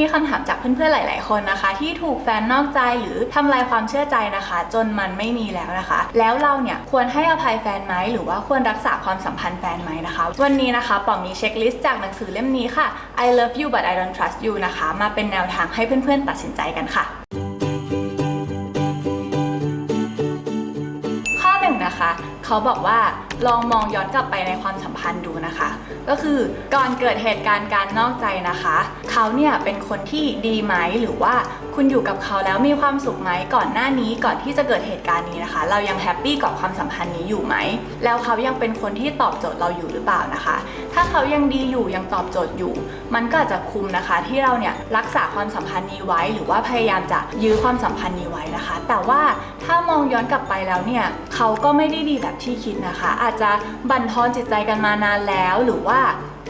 มีคำถามจากเพื่อนๆ หลาย ๆ คนนะคะ ที่ถูกแฟนนอกใจหรือทำลายความเชื่อใจนะคะ จนมันไม่มีแล้วนะคะ แล้วเราเนี่ยควรให้อภัยแฟนไหมหรือว่าควรรักษาความสัมพันธ์แฟนไหมนะคะ วันนี้นะคะป๋อมมีเช็คลิสต์จากหนังสือเล่มนี้ค่ะ I love you but I don't trust you นะคะ มาเป็นแนวทางให้เพื่อนๆ ตัดสินใจกันค่ะ นะคะเขาบอกว่าลองมองย้อนกลับไปในความสัมพันธ์ดูนะคะ ก็คือก่อนเกิดเหตุการณ์การนอกใจนะคะเขาเนี่ยเป็นคนที่ดีไหมหรือว่าคุณอยู่กับเขาแล้วมีความสุขไหมก่อนหน้านี้ก่อนที่จะเกิดเหตุการณ์นี้นะคะ เรายังแฮปปี้กับความสัมพันธ์นี้อยู่ไหมแล้วเขายังเป็นคนที่ตอบโจทย์เราอยู่หรือเปล่านะคะ ถ้าเขายังดีอยู่ยังตอบโจทย์อยู่ มันก็อาจจะคุมนะคะ ที่เราเนี่ยรักษาความสัมพันธ์นี้ไว้ หรือว่าพยายามจะยื้อความสัมพันธ์นี้ไว้นะคะ แต่ว่าถ้ามองย้อนกลับไปแล้วเนี่ย เขาก็ไม่ได้ดีแบบที่คิดนะคะ อาจจะบั่นทอนจิตใจกันมานานแล้ว หรือว่า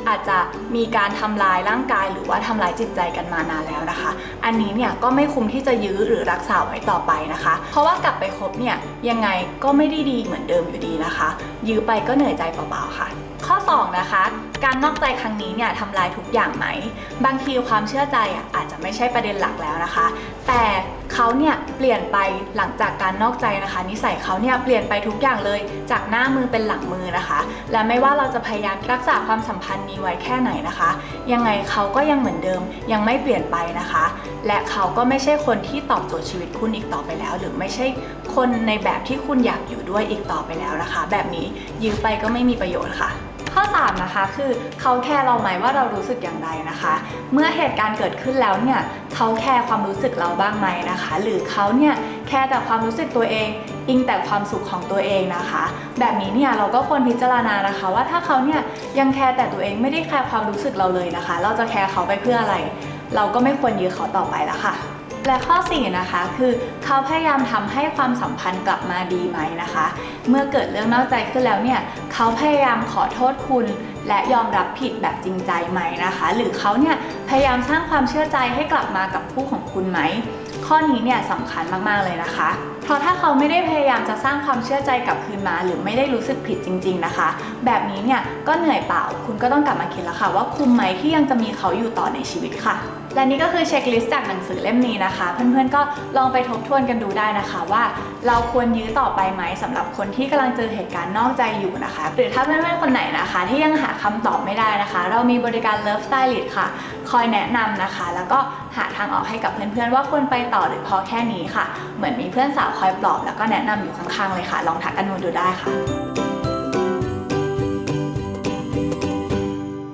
อาจจะมีการทำลายร่างกาย หรือว่าทำลายจิตใจกันมานานแล้วนะคะ อันนี้เนี่ยก็ไม่คุ้มที่จะยื้อหรือรักษาไว้ต่อไปนะคะ เพราะว่ากลับไปคบเนี่ยยังไงก็ไม่ได้ดีเหมือนเดิมอยู่ดีนะคะ ยื้อไปก็เหนื่อยใจเปล่าๆค่ะ ข้อ 2 นะคะ การนอกใจครั้งนี้เนี่ยทำลายทุกอย่างไหม บางทีความเชื่อใจอะอาจจะไม่ใช่ประเด็นหลักแล้วนะคะ แต่ เขาเนี่ยเปลี่ยนไปหลังจากการนอกใจนะคะ นิสัยเขาเนี่ยเปลี่ยนไปทุกอย่างเลยจากหน้ามือเป็นหลังมือนะคะ และไม่ว่าเราจะพยายามรักษาความสัมพันธ์นี้ไว้แค่ไหนนะคะ ยังไงเขาก็ยังเหมือนเดิมยังไม่เปลี่ยนไปนะคะ และเขาก็ไม่ใช่คนที่ตอบโจทย์ชีวิตคุณอีกต่อไปแล้ว หรือไม่ใช่คนในแบบที่คุณอยากอยู่ด้วยอีกต่อไปแล้วนะคะ แบบนี้ยื้อไปก็ไม่มีประโยชน์ค่ะ ข้อ 3 นะคะ คือเขาแคร์เราไหมว่าเรารู้สึกอย่างไรนะคะ เมื่อเหตุการณ์เกิดขึ้นแล้วเนี่ยเขาแคร์ความรู้สึกเราบ้างไหมนะคะ หรือเขาเนี่ยแคร์แต่ความรู้สึกตัวเอง อิงแต่ความสุขของตัวเองนะคะ แบบนี้เนี่ยเราก็ควรพิจารณานะคะ ว่าถ้าเขาเนี่ยยังแคร์แต่ตัวเองไม่ได้แคร์ความรู้สึกเราเลยนะคะ เราจะแคร์เขาไปเพื่ออะไร เราก็ไม่ควรยื้อเขาต่อไปแล้วค่ะ และข้อ4นะคะคือเขาพยายามทำให้ความสัมพันธ์กลับมาดีไหมนะคะ เมื่อเกิดเรื่องนอกใจขึ้นแล้วเนี่ยเขาพยายามขอโทษคุณ และยอมรับผิดแบบจริงใจไหมนะคะ หรือเขาเนี่ยพยายามสร้างความเชื่อใจให้กลับมากับคู่ของคุณไหม ข้อนี้เนี่ยสำคัญมาก ๆ เลยนะคะ เพราะถ้าเขาไม่ได้พยายามจะสร้างความเชื่อใจกลับคืนมา หรือไม่ได้รู้สึกผิดจริง ๆ นะคะ แบบนี้เนี่ยก็เหนื่อยเปล่า คุณก็ต้องกลับมาคิดแล้วค่ะ ว่าคุ้มไหมที่ยังจะมีเขาอยู่ต่อในชีวิตค่ะ และนี่ก็คือเช็คลิสต์จากหนังสือเล่มนี้นะคะ เพื่อนๆก็ลองไปทบทวนกันดูได้นะคะว่า เราควรยื้อต่อไปไหมสำหรับคนที่กำลังเจอเหตุการณ์นอกใจอยู่นะคะ หรือถ้าเพื่อนๆคนไหนนะคะ ที่ยังหาคำตอบไม่ได้นะคะ เรามีบริการ Love Stylist ค่ะ คอยแนะนำนะคะ แล้วก็ หาทางออกให้กับเพื่อนๆ ว่าควรไปต่อหรือพอแค่นี้ค่ะ เหมือนมีเพื่อนสาวคอยปลอบแล้วก็แนะนำอยู่ข้างๆเลยค่ะ ลองทักกันดูได้ค่ะ